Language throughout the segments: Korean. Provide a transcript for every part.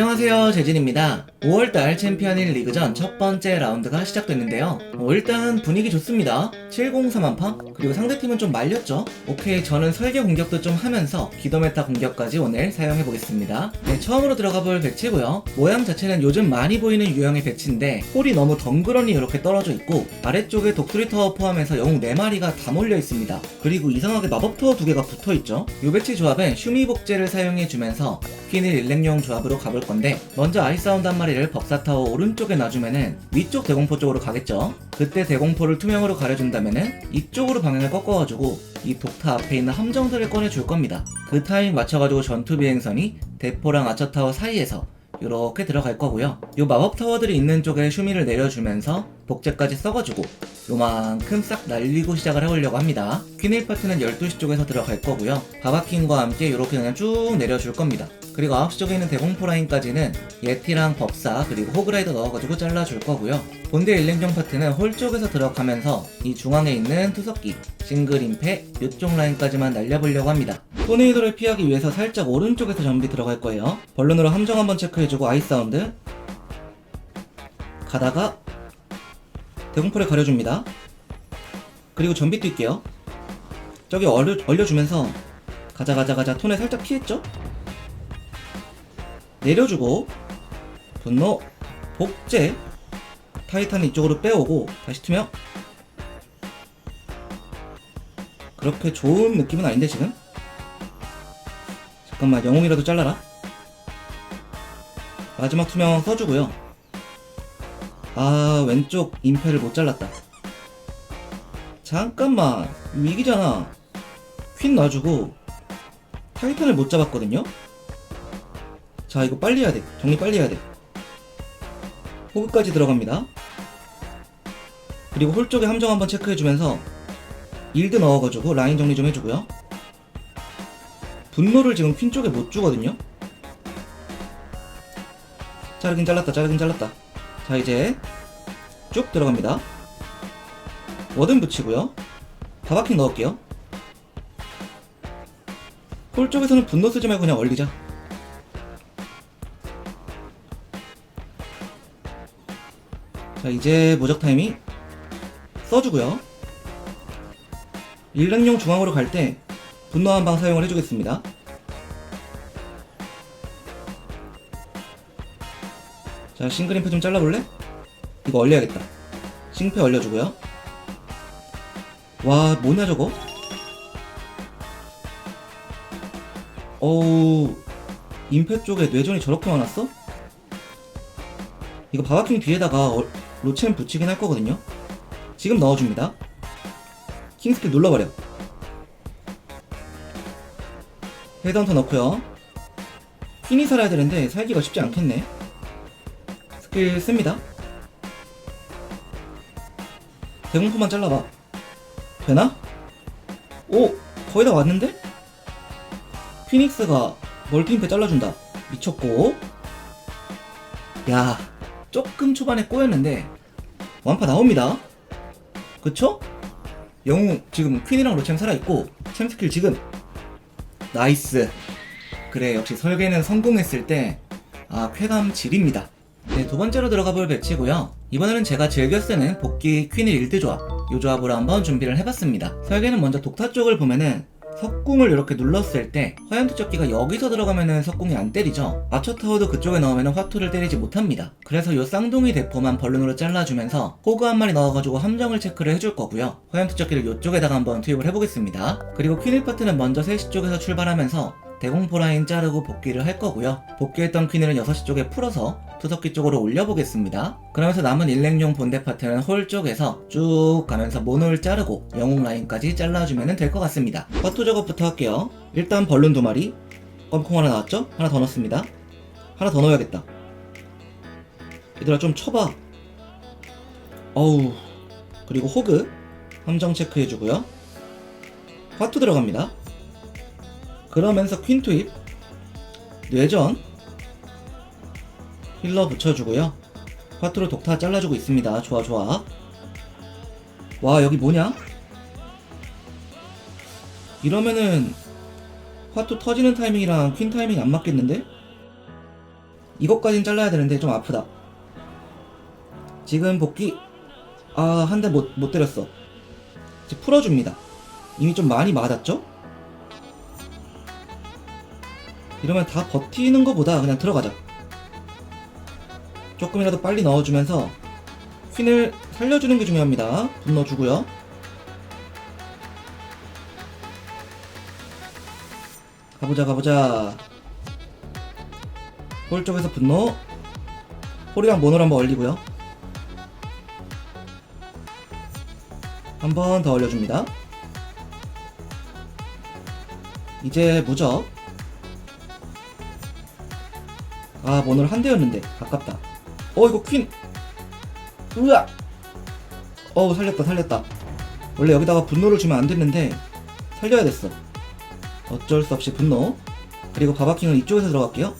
안녕하세요. 재진입니다. 5월달 챔피언인 리그전 첫 번째 라운드가 시작됐는데요. 어, 일단 분위기 좋습니다. 703한파 그리고 상대팀은 좀 말렸죠? 오케이 저는 설계 공격도 좀 하면서 기도메타 공격까지 오늘 사용해보겠습니다. 네 처음으로 들어가볼 배치고요. 모양 자체는 요즘 많이 보이는 유형의 배치인데 홀이 너무 덩그러니 이렇게 떨어져 있고 아래쪽에 독수리 타워 포함해서 영웅 4마리가 다 몰려 있습니다. 그리고 이상하게 마법 타워 2개가 붙어있죠? 요 배치 조합엔 슈미 복제를 사용해주면서 퀸을 일렉용 조합으로 가볼 건데 먼저 아이사운드 한 마리를 법사타워 오른쪽에 놔주면은 위쪽 대공포 쪽으로 가겠죠 그때 대공포를 투명으로 가려준다면은 이쪽으로 방향을 꺾어가지고 이 독타 앞에 있는 함정들을 꺼내줄 겁니다 그 타이밍 맞춰가지고 전투 비행선이 대포랑 아처타워 사이에서 이렇게 들어갈 거고요. 요 마법 타워들이 있는 쪽에 슈미를 내려주면서 복제까지 써가지고 요만큼 싹 날리고 시작을 해보려고 합니다. 퀸일 파트는 12시 쪽에서 들어갈 거고요. 바바킹과 함께 이렇게 그냥 쭉 내려줄 겁니다. 그리고 9시 쪽에 있는 대공포 라인까지는 예티랑 법사 그리고 호그라이더 넣어가지고 잘라줄 거고요. 본대 일랭정 파트는 홀 쪽에서 들어가면서 이 중앙에 있는 투석기 싱글 임페 이쪽 라인까지만 날려보려고 합니다. 토네이도를 피하기 위해서 살짝 오른쪽에서 전비 들어갈 거예요. 벌룬으로 함정 한번 체크해주고 아이 사운드 가다가 대공포를 가려줍니다. 그리고 전비 뛸게요. 저기 얼려, 얼려주면서 가자 가자 가자 톤에 살짝 피했죠? 내려주고 분노 복제 타이탄 이쪽으로 빼오고 다시 투명. 그렇게 좋은 느낌은 아닌데 지금? 잠깐만 영웅이라도 잘라라. 마지막 투명 써주고요. 아 왼쪽 임페를 못 잘랐다. 잠깐만 위기잖아. 퀸 놔주고 타이탄을 못 잡았거든요 자 이거 빨리 해야 돼. 정리 빨리 해야 돼. 호그까지 들어갑니다. 그리고 홀 쪽에 함정 한번 체크해주면서 일드 넣어가지고 라인 정리 좀 해주고요. 분노를 지금 퀸 쪽에 못 주거든요. 자르긴 잘랐다 자르긴 잘랐다. 자 이제 쭉 들어갑니다. 워든 붙이고요. 바바킹 넣을게요. 홀 쪽에서는 분노 쓰지 말고 그냥 얼리자 자 이제 무적 타이밍 써주고요. 일랑용 중앙으로 갈 때 분노 한방 사용을 해주겠습니다. 자 싱글임프 좀 잘라볼래? 이거 얼려야겠다. 싱패 얼려주고요. 와 뭐냐 저거? 어우 임패 쪽에 뇌전이 저렇게 많았어? 이거 바바킹 뒤에다가 어, 로첸 붙이긴 할 거거든요. 지금 넣어줍니다. 킹스킬 눌러버려. 헤드헌터 넣고요. 퀸이 살아야 되는데 살기가 쉽지 않겠네. 스킬 씁니다. 대공포만 잘라봐. 되나? 오 거의 다 왔는데? 피닉스가 멀티임페 잘라준다. 미쳤고. 야 조금 초반에 꼬였는데 완파 나옵니다 그쵸? 영웅 지금 퀸이랑 로챔 살아있고 챔 스킬 지금 나이스 그래 역시 설계는 성공했을 때 아 쾌감 질입니다 네, 두 번째로 들어가 볼 배치고요. 이번에는 제가 즐겨 쓰는 복귀 퀸일 일드 조합, 이 조합으로 한번 준비를 해봤습니다. 설계는 먼저 독타 쪽을 보면은 석궁을 이렇게 눌렀을 때 화염 투척기가 여기서 들어가면은 석궁이 안 때리죠. 아처 타워도 그쪽에 넣으면은 화투를 때리지 못합니다. 그래서 요 쌍둥이 대포만 벌룬으로 잘라주면서 호그 한 마리 넣어가지고 함정을 체크를 해줄 거고요. 화염 투척기를 요쪽에다가 한번 투입을 해보겠습니다. 그리고 퀸일 파트는 먼저 3시 쪽에서 출발하면서 대공포 라인 자르고 복귀를 할 거고요. 복귀했던 퀸을 6시 쪽에 풀어서 투석기 쪽으로 올려보겠습니다. 그러면서 남은 일렉용 본대 파트는 홀 쪽에서 쭉 가면서 모노를 자르고 영웅 라인까지 잘라주면 될 것 같습니다. 화투 작업부터 할게요. 일단 벌룬 두 마리, 껌콩 하나 나왔죠? 하나 더 넣습니다. 하나 더 넣어야겠다. 얘들아 좀 쳐봐. 어우. 그리고 호그 함정 체크해주고요. 화투 들어갑니다. 그러면서 퀸 투입 뇌전 힐러 붙여주고요 화투로 독타 잘라주고 있습니다 좋아 좋아 와 여기 뭐냐 이러면은 화투 터지는 타이밍이랑 퀸 타이밍이 안 맞겠는데 이것까진 잘라야 되는데 좀 아프다. 지금 복귀. 아, 한 대 못, 못 때렸어. 이제 풀어줍니다. 이미 좀 많이 맞았죠? 이러면 다 버티는 것보다 그냥 들어가자. 조금이라도 빨리 넣어주면서 퀸을 살려주는 게 중요합니다. 분노 주고요. 가보자 가보자. 홀 쪽에서 분노. 홀이랑 모노를 한번 얼리고요. 한 번 더 올려줍니다. 이제 무적. 아, 모노를 한 대였는데. 아깝다. 어, 이거 퀸. 으악! 어우, 살렸다, 살렸다. 원래 여기다가 분노를 주면 안 됐는데, 살려야 됐어. 어쩔 수 없이 분노. 그리고 바바킹은 이쪽에서 들어갈게요.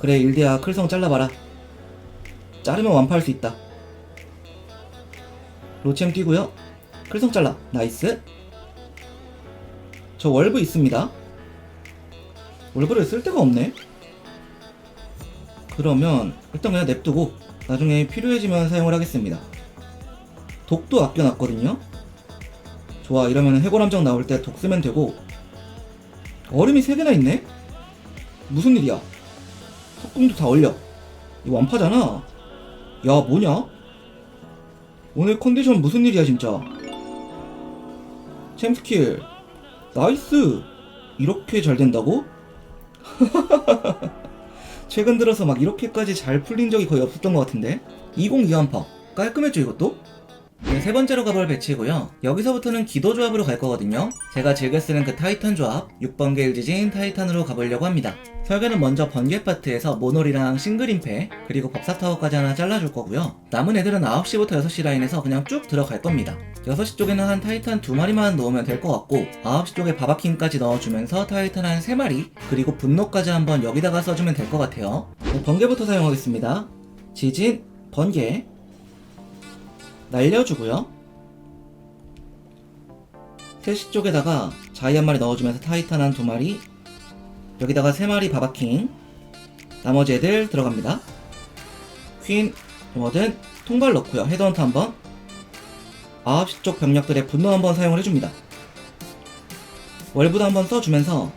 그래, 일대야, 클성 잘라봐라. 자르면 완파할 수 있다. 로챔 뛰고요. 클성 잘라. 나이스. 저 월브 있습니다. 월브를 쓸 데가 없네. 그러면 일단 그냥 냅두고 나중에 필요해지면 사용을 하겠습니다. 독도 아껴놨거든요. 좋아 이러면 해골함정 나올 때 독 쓰면 되고 얼음이 3개나 있네? 무슨 일이야? 속궁도 다 얼려. 이거 완파잖아. 야 뭐냐? 오늘 컨디션 무슨 일이야 진짜. 챔스킬 나이스 이렇게 잘 된다고? 최근 들어서 막 이렇게까지 잘 풀린 적이 거의 없었던 것 같은데 2023파 깔끔했죠 이것도? 네, 세 번째로 가볼 배치고요. 여기서부터는 기도 조합으로 갈 거거든요. 제가 즐겨 쓰는 그 타이탄 조합 6번 게일 지진 타이탄으로 가보려고 합니다. 설계는 먼저 번개 파트에서 모놀이랑 싱글 임페 그리고 법사타워까지 하나 잘라줄 거고요. 남은 애들은 9시부터 6시 라인에서 그냥 쭉 들어갈 겁니다. 6시 쪽에는 한 타이탄 2마리만 넣으면 될 것 같고 9시 쪽에 바바킹까지 넣어주면서 타이탄 한 3마리 그리고 분노까지 한번 여기다가 써주면 될 것 같아요. 네, 번개부터 사용하겠습니다. 지진, 번개 날려주고요. 3시 쪽에다가 자이 한 마리 넣어주면서 타이탄 한 2마리 여기다가 3마리 바바킹. 나머지 애들 들어갑니다. 퀸, 워든, 통발 넣고요. 헤드헌트 한번. 9시 쪽 병력들의 분노 한번 사용을 해줍니다. 월브도 한번 써주면서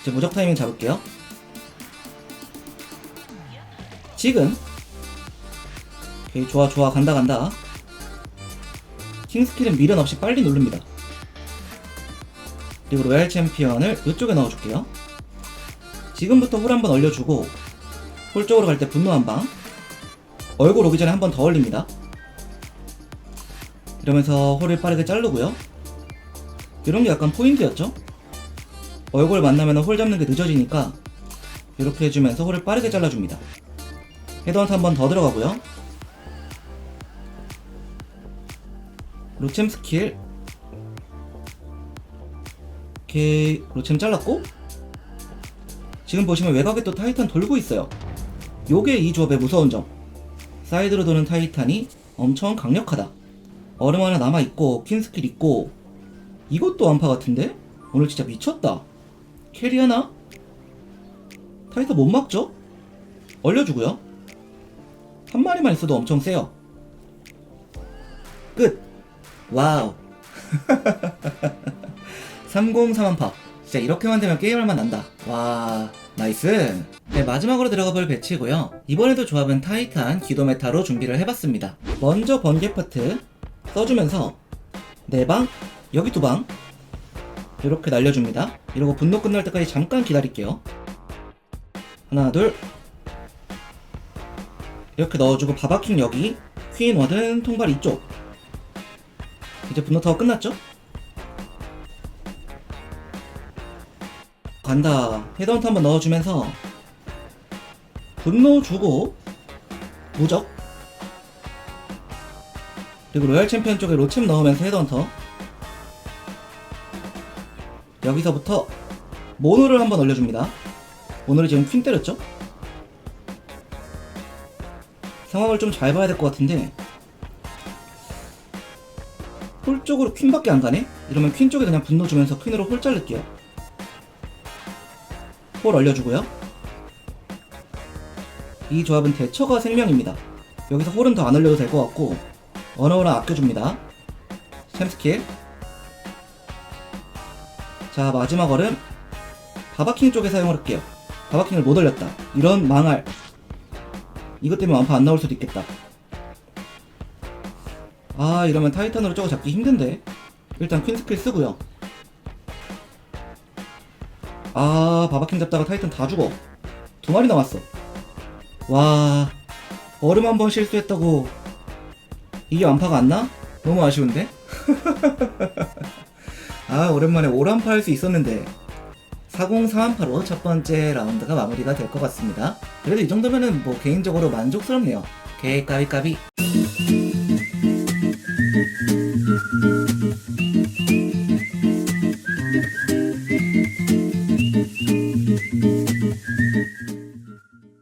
이제 무적 타이밍 잡을게요. 지금 오케이 좋아 좋아 간다 간다 킹스킬은 미련 없이 빨리 누릅니다. 그리고 로얄 챔피언을 이쪽에 넣어줄게요. 지금부터 홀 한번 얼려주고 홀 쪽으로 갈 때 분노 한방 얼굴 오기 전에 한 번더 올립니다. 이러면서 홀을 빠르게 자르고요. 이런 게 약간 포인트였죠? 얼굴 만나면 홀 잡는 게 늦어지니까 이렇게 해주면서 홀을 빠르게 잘라줍니다. 헤드헌트 한 번 더 들어가고요. 로챔 스킬 오케이 로챔 잘랐고 지금 보시면 외곽에 또 타이탄 돌고 있어요. 요게 이 조합의 무서운 점. 사이드로 도는 타이탄이 엄청 강력하다. 얼음 하나 남아있고 퀸 스킬 있고 이것도 완파 같은데? 오늘 진짜 미쳤다 캐리 하나? 타이터 못 막죠? 얼려주고요 한 마리만 있어도 엄청 세요 끝 와우. 303만파. 진짜 이렇게만 되면 게임할 만 난다. 와 나이스. 네 마지막으로 들어가 볼 배치고요. 이번에도 조합은 타이탄 기도 메타로 준비를 해봤습니다. 먼저 번개 파트 써주면서 네 방 여기 두 방 이렇게 날려줍니다. 이러고 분노 끝날 때까지 잠깐 기다릴게요. 하나 둘. 이렇게 넣어주고 바바킹 여기 퀸 워든 통발 이쪽 이제 분노 타워 끝났죠? 간다 헤드헌트 한번 넣어주면서 분노 주고 무적 그리고 로얄 챔피언 쪽에 로챔 넣으면서 헤드헌터 여기서부터 모노를 한번 올려줍니다 모노를 지금 퀸 때렸죠? 상황을 좀 잘 봐야 될 것 같은데 홀 쪽으로 퀸밖에 안 가네? 이러면 퀸 쪽에 그냥 분노 주면서 퀸으로 홀 자를게요 홀 올려주고요 이 조합은 대처가 생명입니다. 여기서 홀은 더 안 올려도 될 것 같고 언어랑 아껴줍니다. 샘스킬 자 마지막 얼음 바바킹 쪽에 사용할게요. 바바킹을 못 올렸다. 이런 망할 이것 때문에 완파 안 나올 수도 있겠다. 아 이러면 타이탄으로 저거 잡기 힘든데 일단 퀸 스킬 쓰고요. 아 바바킹 잡다가 타이탄 다 죽어. 두 마리 남았어. 와 얼음 한 번 실수했다고 이게 완파가 안 나? 너무 아쉬운데? 아 오랜만에 오란파 할 수 있었는데 4031파로 첫 번째 라운드가 마무리가 될 것 같습니다. 그래도 이 정도면은 뭐 개인적으로 만족스럽네요. 개 까비까비.